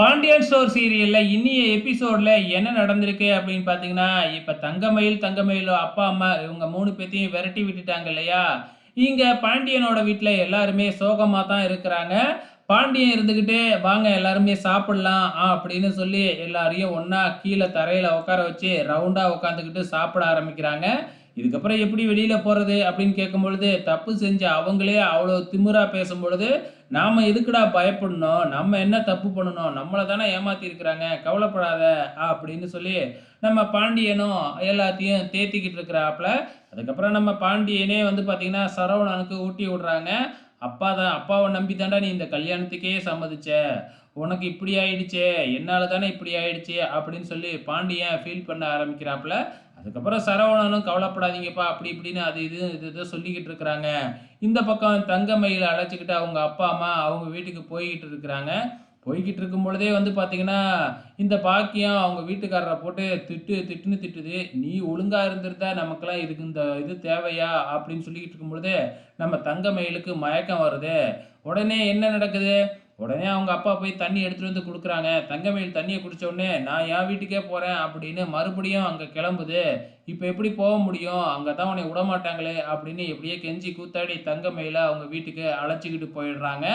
Pandian store சீரியலில் இன்னிய எபிசோடில் என்ன நடந்திருக்கு அப்படின்னு பார்த்தீங்கன்னா இப்போ தங்கமயில் தங்கமயிலோ அப்பா அம்மா இவங்க மூணு பேர்த்தையும் விரட்டி விட்டுட்டாங்க இல்லையா? இங்கே பாண்டியனோட வீட்டில் எல்லாருமே சோகமாக தான் இருக்கிறாங்க. பாண்டியன் இருந்துக்கிட்டே வாங்க எல்லாருமே சாப்பிடலாம் ஆ அப்படின்னு சொல்லி எல்லாரையும் ஒன்றா கீழே தரையில் உட்கார வச்சு ரவுண்டாக உட்காந்துக்கிட்டு சாப்பிட ஆரம்பிக்கிறாங்க. இதுக்கப்புறம் எப்படி வெளியில் போகிறது அப்படின்னு கேட்கும் பொழுது தப்பு செஞ்ச அவங்களே அவ்வளோ திமுறாக பேசும் பொழுது நாம் எதுக்குடா பயப்படணும்? நம்ம என்ன தப்பு பண்ணணும்? நம்மளை தானே ஏமாற்றிருக்கிறாங்க கவலைப்படாத அப்படின்னு சொல்லி நம்ம பாண்டியனும் எல்லாத்தையும் தேத்திக்கிட்டு இருக்கிறாப்புல. அதுக்கப்புறம் நம்ம பாண்டியனே வந்து பார்த்திங்கன்னா சரவணனுக்கு ஊட்டி விடுறாங்க. அப்பா தான் அப்பாவை நம்பி தாண்டா நீ இந்த கல்யாணத்துக்கே சம்மதிச்ச. உனக்கு இப்படி ஆயிடுச்சே என்னால் தானே இப்படி ஆயிடுச்சு அப்படின்னு சொல்லி பாண்டியன் ஃபீல் பண்ண ஆரம்பிக்கிறாப்புல. அதுக்கப்புறம் சரவணனும் கவலைப்படாதீங்கப்பா அப்படி இப்படின்னு அது இது இது சொல்லிக்கிட்டு இருக்கிறாங்க. இந்த பக்கம் தங்கமயில அழைச்சிக்கிட்டு அவங்க அப்பா அம்மா அவங்க வீட்டுக்கு போய்கிட்டு இருக்கிறாங்க. போய்கிட்டு இருக்கும் பொழுதே வந்து பார்த்தீங்கன்னா இந்த பாக்கியம் அவங்க வீட்டுக்காரரை போட்டு திட்டு திட்டுன்னு திட்டுது. நீ ஒழுங்காக இருந்திருந்தா நமக்கெல்லாம் இதுக்கு இந்த இது தேவையா? அப்படின்னு சொல்லிக்கிட்டு இருக்கும் பொழுதே நம்ம தங்கமயிலுக்கு மயக்கம் வருது. உடனே என்ன நடக்குது? உடனே அவங்க அப்பா போய் தண்ணி எடுத்துகிட்டு வந்து கொடுக்குறாங்க. தங்கமயில் தண்ணியை குடித்த உடனே நான் என் வீட்டுக்கே போகிறேன் அப்படின்னு மறுபடியும் அங்கே கிளம்புது. இப்போ எப்படி போக முடியும்? அங்கே தான் உன்னை விடமாட்டாங்களே அப்படின்னு எப்படியே கெஞ்சி கூத்தாடி தங்கமயில அவங்க வீட்டுக்கு அழைச்சிக்கிட்டு போயிடுறாங்க.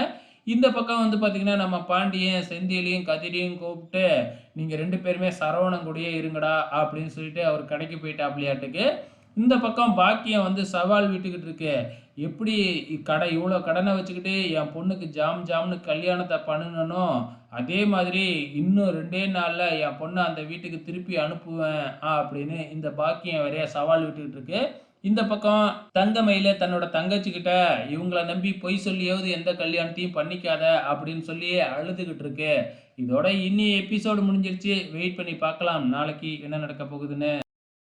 இந்த பக்கம் வந்து பார்த்திங்கன்னா நம்ம பாண்டியன் செந்திலையும் கதிரையும் கூப்பிட்டு நீங்கள் ரெண்டு பேருமே சரவணம் கூடயே இருங்கடா அப்படின்னு சொல்லிட்டு அவர் கடைக்கு போயிட்டாப்லையாட்டுக்கு. இந்த பக்கம் பாக்கியம் வந்து சவால் விட்டுக்கிட்டு இருக்கு. எப்படி கடை இவ்வளோ கடனை வச்சுக்கிட்டு என் பொண்ணுக்கு ஜாம் ஜாம்னு கல்யாணத்தை பண்ணணும் அதே மாதிரி இன்னும் ரெண்டே நாளில் என் பொண்ணை அந்த வீட்டுக்கு திருப்பி அனுப்புவேன் அப்படின்னு இந்த பாக்கியம் வரைய சவால் விட்டுக்கிட்டு இருக்கு. இந்த பக்கம் தங்கமயில தன்னோட தங்கச்சிக்கிட்ட இவங்கள நம்பி பொய் சொல்லியாவது எந்த கல்யாணத்தையும் பண்ணிக்காத அப்படின்னு சொல்லி அழுதுகிட்டு இருக்கு. இதோட இன்னி எபிசோடு முடிஞ்சிருச்சு. வெயிட் பண்ணி பார்க்கலாம். நாளைக்கு என்ன நடக்க போகுதுன்னு.